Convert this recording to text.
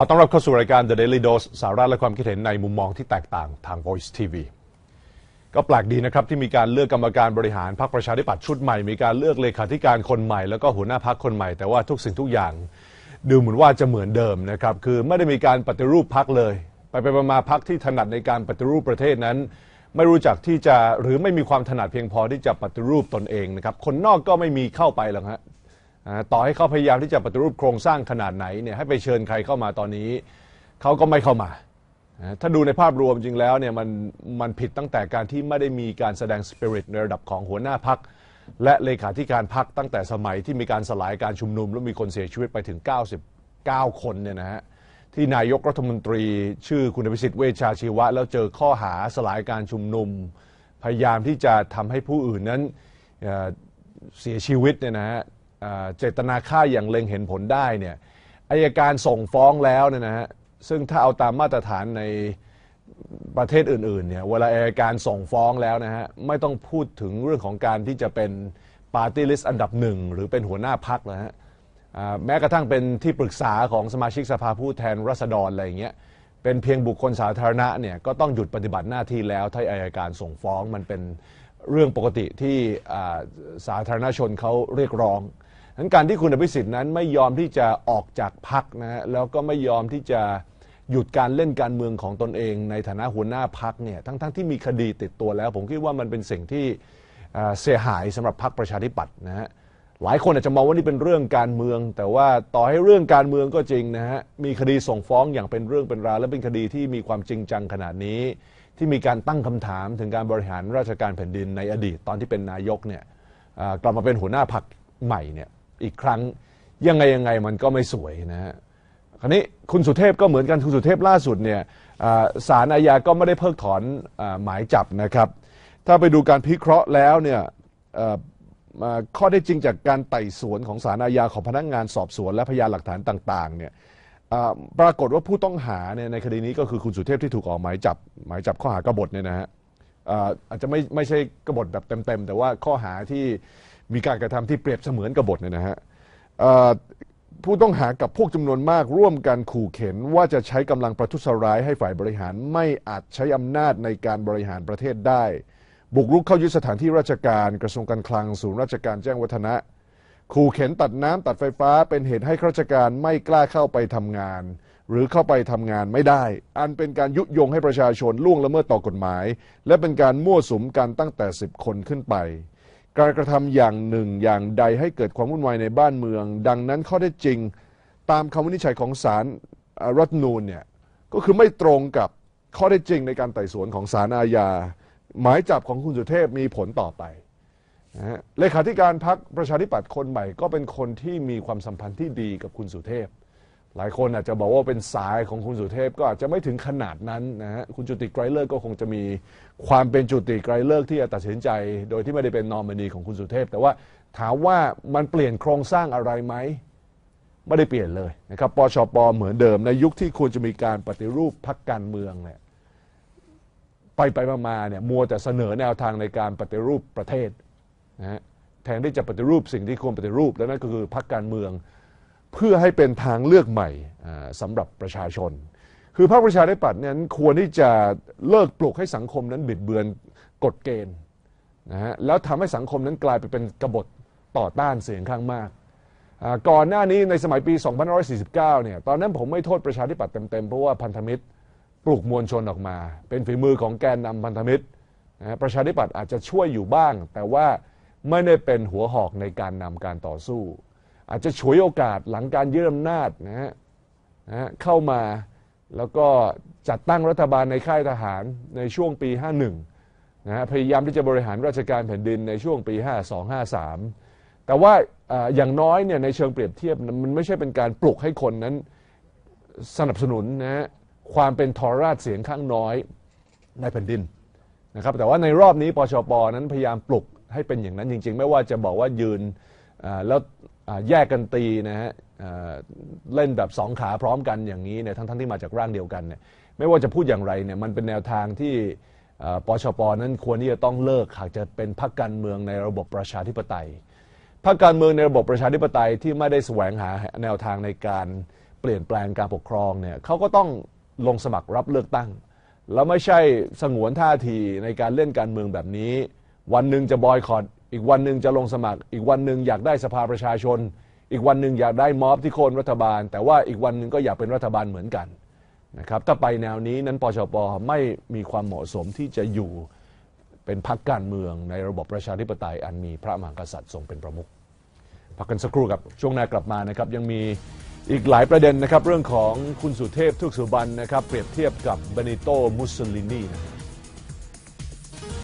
ขอต้อนรับเข้าสู่รายการ The Daily Dose สาระและความคิดเห็นในมุมมองที่แตกต่างทาง Voice TV ก็แปลกดีนะครับ ที่มีการเลือกกรรมการบริหารพรรคประชาธิปัตย์ชุดใหม่ มีการเลือกเลขาธิการคนใหม่ แล้วก็หัวหน้าพรรคคนใหม่ แต่ว่าทุกสิ่งทุกอย่าง ดูเหมือนว่าจะเหมือนเดิมนะครับ คือไม่ได้มีการปฏิรูปพรรคเลย ไปไปมาพรรคที่ถนัดในการปฏิรูปประเทศนั้น ไม่รู้จักที่จะหรือไม่มีความถนัดเพียงพอที่จะปฏิรูปตนเองนะครับคนนอกก็ไม่มีเข้าไปหรอกฮะ ต่อให้เขาพยายามที่จะปฏิรูปโครงสร้างขนาดไหนเนี่ยให้ไปเชิญใครเข้ามาตอนนี้เขาก็ไม่เข้ามา ถ้าดูในภาพรวมจริงแล้วเนี่ยมันมันผิดตั้งแต่การที่ไม่ได้มีการแสดงสปิริตในระดับของหัวหน้าพักและเลขาธิการพักตั้งแต่สมัยที่มีการสลายการชุมนุม แล้วมีคนเสียชีวิตไปถึง 99 คนเนี่ยนะฮะที่นายกรัฐมนตรี ชื่อคุณอภิสิทธิ์เวชชาชีวะ แล้วเจอข้อหาสลายการชุมนุม พยายามที่จะทำให้ผู้อื่นนั้นเสียชีวิตเนี่ยนะฮะ เจตนาฆ่าอย่างเล็งเห็นผลได้เนี่ยอายการส่งฟ้องแล้วเนี่ยนะฮะซึ่งถ้าเอาตามมาตรฐานในประเทศอื่นๆเนี่ยเวลาอายการส่งฟ้องแล้วนะฮะไม่ต้องพูดถึงเรื่องของการที่จะเป็นปาร์ตี้ลิสต์อันดับหนึ่งหรือเป็นหัวหน้าพักนะฮะแม้กระทั่งเป็นที่ปรึกษาของสมาชิกสภาผู้แทนราษฎรอะไรอย่างเงี้ยเป็นเพียงบุคคลสาธารณะเนี่ยก็ต้องหยุดปฏิบัติหน้าที่แล้ว ถ้าอายการส่งฟ้องมันเป็นเรื่องปกติที่สาธารณชนเขาเรียกร้อง นั้นการที่คุณอภิสิทธิ์นั้นไม่ยอมที่จะออกจากพักนะฮะแล้วก็ไม่ยอมที่จะหยุดการเล่นการเมืองของตนเอง ในฐานะหัวหน้าพักเนี่ยทั้งๆทที่มีคดีติดตัวแล้ว ผมคิดว่ามันเป็นสิ่งที่เสียหายสำหรับพรรคประชาธิปัตย์นะฮะหลายคนอาจจะมองว่านี่เป็นเรื่องการเมือง แต่ว่าต่อให้เรื่องการเมืองก็จริงนะฮะมีคดีส่งฟ้องอย่างเป็นเรื่องเป็นราวและเป็นคดีที่มีความจริงจังขนาดนี้ ที่มีการตั้งคำถามถึงการบริหารราชการแผ่นดินในอดีตตอนที่เป็นนายกเนี่ยกลับมาเป็นหัวหน้าพรรคใหม่เนี่ย อีกครั้ง ยังไงยังไงมันก็ไม่สวยนะฮะคราวนี้คุณสุเทพก็เหมือนกันคุณสุเทพล่าสุดเนี่ยอ่าศาลอาญาก็ไม่ได้เพิกถอนอหมายจับนะครับ ถ้าไปดูการพิเคราะห์แล้วเนี่ยข้อได้จริงจากการไต่สวนของศาลอาญาของพนักงานสอบสวนและพยานหลักฐานต่างๆเนี่ยปรากฏว่าผู้ต้องหาเนี่ยในคดีนี้ก็คือคุณสุเทพที่ถูกออกหมายจับหมายจับข้อหากบฏเนี่ยนะฮะอาจจะไม่ไม่ใช่กบฏแบบเต็มๆ แต่ว่าข้อหาที่ มีการกระทำที่เปรียบเสมือนกบฏเนี่ยนะฮะผู้ต้องหากับพวกจำนวนมากร่วมกันขู่เข็นว่าจะใช้กำลังประทุษร้ายให้ฝ่ายบริหารไม่อาจใช้อำนาจในการบริหารประเทศได้ บุกรุกเข้ายึดสถานที่ราชการกระทรวงการคลังศูนย์ราชการแจ้งวัฒนะ ขู่เข็นตัดน้ำตัดไฟฟ้า เป็นเหตุให้ข้าราชการไม่กล้าเข้าไปทำงาน หรือเข้าไปทำงานไม่ได้ อันเป็นการยุยงให้ประชาชนล่วงละเมิดต่อกฎหมาย และเป็นการมั่วสุมกันตั้งแต่ 10 คนขึ้นไป การกระทำอย่างหนึ่งอย่างใดให้เกิดความวุ่นวายในบ้านเมือง ดังนั้นข้อได้จริง ตามคำวินิจฉัยของศาลรัฐนูญเนี่ยก็คือไม่ตรงกับข้อได้จริงในการไต่สวนของศาลอาญา หมายจับของคุณสุเทพมีผลต่อไปนะฮะเลขาธิการพักประชาธิปัตย์คนใหม่ก็เป็นคนที่มีความสัมพันธ์ที่ดีกับคุณสุเทพ หลายคนอาจจะบอกว่าเป็นสายของคุณสุเทพก็อาจจะไม่ถึงขนาดนั้นนะฮะคุณจุติไกรเลิกก็คงจะมีความเป็นจุติไกรเลิกที่จะตัดสินใจ โดยที่ไม่ได้เป็นนอมินีของคุณสุเทพ แต่ว่าถามว่ามันเปลี่ยนโครงสร้างอะไรไหมไม่ได้เปลี่ยนเลยนะครับปชปเหมือนเดิม ในยุคที่ควรจะมีการปฏิรูปพักการเมืองเนี่ยไปไปมามาเนี่ยมัวแต่เสนอแนวทางในการปฏิรูปประเทศนะฮะแทนที่จะปฏิรูปสิ่งที่ควรปฏิรูปและนั่นก็คือพรรคการเมือง เพื่อให้เป็นทางเลือกใหม่อ่าสำหรับประชาชน คือพรรคประชาธิปัตย์นี่ยควรที่จะเลิกปลุกให้สังคมนั้นบิดเบือนกฎเกณฑ์นะฮะแล้วทำให้สังคมนั้นกลายไปเป็นกบฏต่อต้านเสียงข้างมาก ก่อนหน้านี้ในสมัยปี 2549 เนี่ยตอนนั้นผมไม่โทษประชาธิปัตย์เต็มๆเพราะว่าพันธมิตรปลุกมวลชนออกมา เป็นฝีมือของแกนนำพันธมิตรนะฮะประชาธิปัตย์อาจจะช่วยอยู่บ้าง แต่ว่าไม่ได้เป็นหัวหอกในการนำการต่อสู้ อาจจะฉวยโอกาสหลังการยึดอำนาจนะฮะนะเข้ามาแล้วก็จัดตั้งรัฐบาลในค่ายทหารในช่วงปี 51นะฮะพยายามที่จะบริหารราชการแผ่นดินในช่วงปี 52-53 แต่ว่าอย่างน้อยเนี่ยในเชิงเปรียบเทียบมันไม่ใช่เป็นการปลุกให้คนนั้นสนับสนุนนะฮะความเป็นทรราชเสียงข้างน้อยในแผ่นดินนะครับแต่ว่าในรอบนี้ปชปนั้นพยายามปลุกให้เป็นอย่างนั้นจริง ๆ ไม่ว่าจะบอกว่ายืน แล้วแยกกันตีนะฮะเล่นแบบสองขาพร้อมกันอย่างนี้เนี่ยทั้งๆที่มาจากร่างเดียวกันเนี่ยไม่ว่าจะพูดอย่างไรเนี่ยมันเป็นแนวทางที่ปชปนั้นควรที่จะต้องเลิกหากจะเป็นพรรคการเมืองในระบบประชาธิปไตยพรรคการเมืองในระบบประชาธิปไตยที่ไม่ได้แสวงหาแนวทางในการเปลี่ยนแปลงการปกครองเนี่ยเขาก็ต้องลงสมัครรับเลือกตั้ง แล้วไม่ใช่สงวนท่าทีในการเล่นการเมืองแบบนี้ วันหนึ่งจะบอยคอต อีกวันหนึ่งจะลงสมัคร อีกวันหนึ่งอยากได้สภาประชาชน อีกวันหนึ่งอยากได้ม็อบที่โค่นรัฐบาล แต่ว่าอีกวันหนึ่งก็อยากเป็นรัฐบาลเหมือนกันนะครับถ้าไปแนวนี้นั้นปชปไม่มีความเหมาะสมที่จะอยู่เป็นพรรคการเมืองในระบบประชาธิปไตยอันมีพระมหากษัตริย์ทรงเป็นประมุขพักกันสักครู่ครับช่วงหน้ากลับมานะครับยังมีอีกหลายประเด็นนะครับ เรื่องของคุณสุเทพทุกสุบันนะครับ เปรียบเทียบกับเบนิโตมุสโสลินีนะครับ